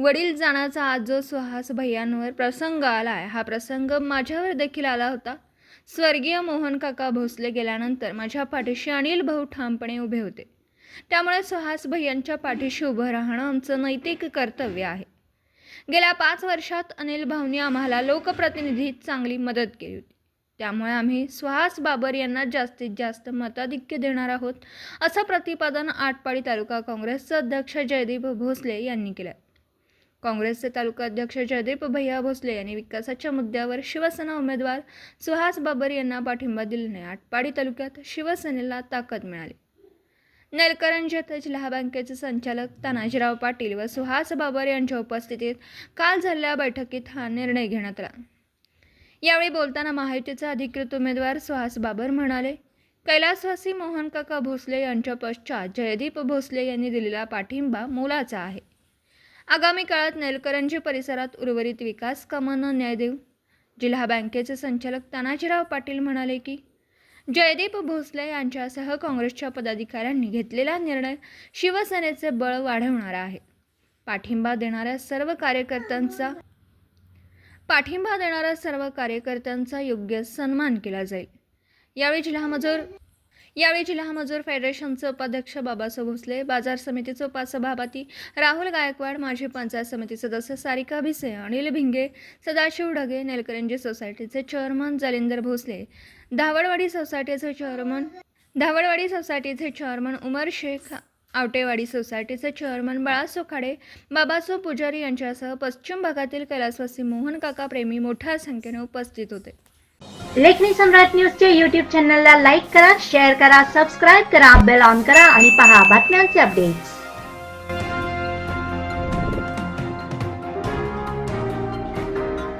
वडील जाण्याचा आज जो सुहास भैयांवर प्रसंग आला आहे हा प्रसंग माझ्यावर देखील आला होता. स्वर्गीय मोहन काका भोसले गेल्यानंतर माझ्या पाठीशी अनिल भाऊ ठामपणे उभे होते. त्यामुळे सुहास भैयांच्या पाठीशी उभं राहणं आमचं नैतिक कर्तव्य आहे. गेल्या पाच वर्षात अनिल भाऊंनी आम्हाला लोकप्रतिनिधीत चांगली मदत केली होती. त्यामुळे आम्ही सुहास बाबर यांना जास्तीत जास्त मताधिक्य देणार आहोत असं प्रतिपादन आटपाडी तालुका काँग्रेसचे अध्यक्ष जयदीप भोसले यांनी केलं काँग्रेसचे तालुका अध्यक्ष जयदीप भैया भोसले यांनी विकासाच्या मुद्द्यावर शिवसेना उमेदवार सुहास बाबर यांना पाठिंबा दिल्याने आटपाडी तालुक्यात शिवसेनेला ताकद मिळाली. नेलकरंज जिल्हा बँकेचे संचालक तानाजीराव पाटील व सुहास बाबर यांच्या उपस्थितीत काल झालेल्या बैठकीत हा निर्णय घेण्यात आला. यावेळी बोलताना महायुतीचे अधिकृत उमेदवार सुहास बाबर म्हणाले कैलासवासी मोहन काका भोसले यांच्या पश्चात जयदीप भोसले यांनी दिलेला पाठिंबा मोलाचा आहे. आगामी काळात नेलकरंजी परिसरात उर्वरित विकास कामांना न्याय देऊ. जिल्हा बँकेचे संचालक तानाजीराव पाटील म्हणाले की जयदीप भोसले यांच्यासह काँग्रेसच्या पदाधिकाऱ्यांनी घेतलेला निर्णय शिवसेनेचे बळ वाढवणारा आहे. पाठिंबा देणाऱ्या सर्व कार्यकर्त्यांचा पाठिंबा देणाऱ्या सर्व कार्यकर्त्यांचा योग्य सन्मान केला जाईल. यावेळी जिल्हा मजूर यावेळी जिल्हा मजूर फेडरेशनचे उपाध्यक्ष बाबासाहेब भोसले बाजार समितीचे उपसभापती राहुल गायकवाड माजी पंचायत समिती सदस्य सारिका भिसे अनिल भिंगे सदाशिव ढगे नेलकरंजी सोसायटीचे चेअरमन जालिंदर भोसले धावडवाडी सोसायटीचे चेअरमन धावडवाडी सोसायटीचे चेअरमन उमर शेख आवटेवाडी सोसायटीचे चेअरमन बाळा सोखाडे बाबासो पुजारी यांच्यासह पश्चिम भागातील कैलासवासी मोहन काका प्रेमी मोठ्या संख्येने उपस्थित होते. लेखनी सम्राट न्यूजचे युट्यूब चॅनलला लाईक करा शेअर करा सबस्क्राईब करा बेल ऑन करा आणि पहा बातम्यांचे अपडेट्स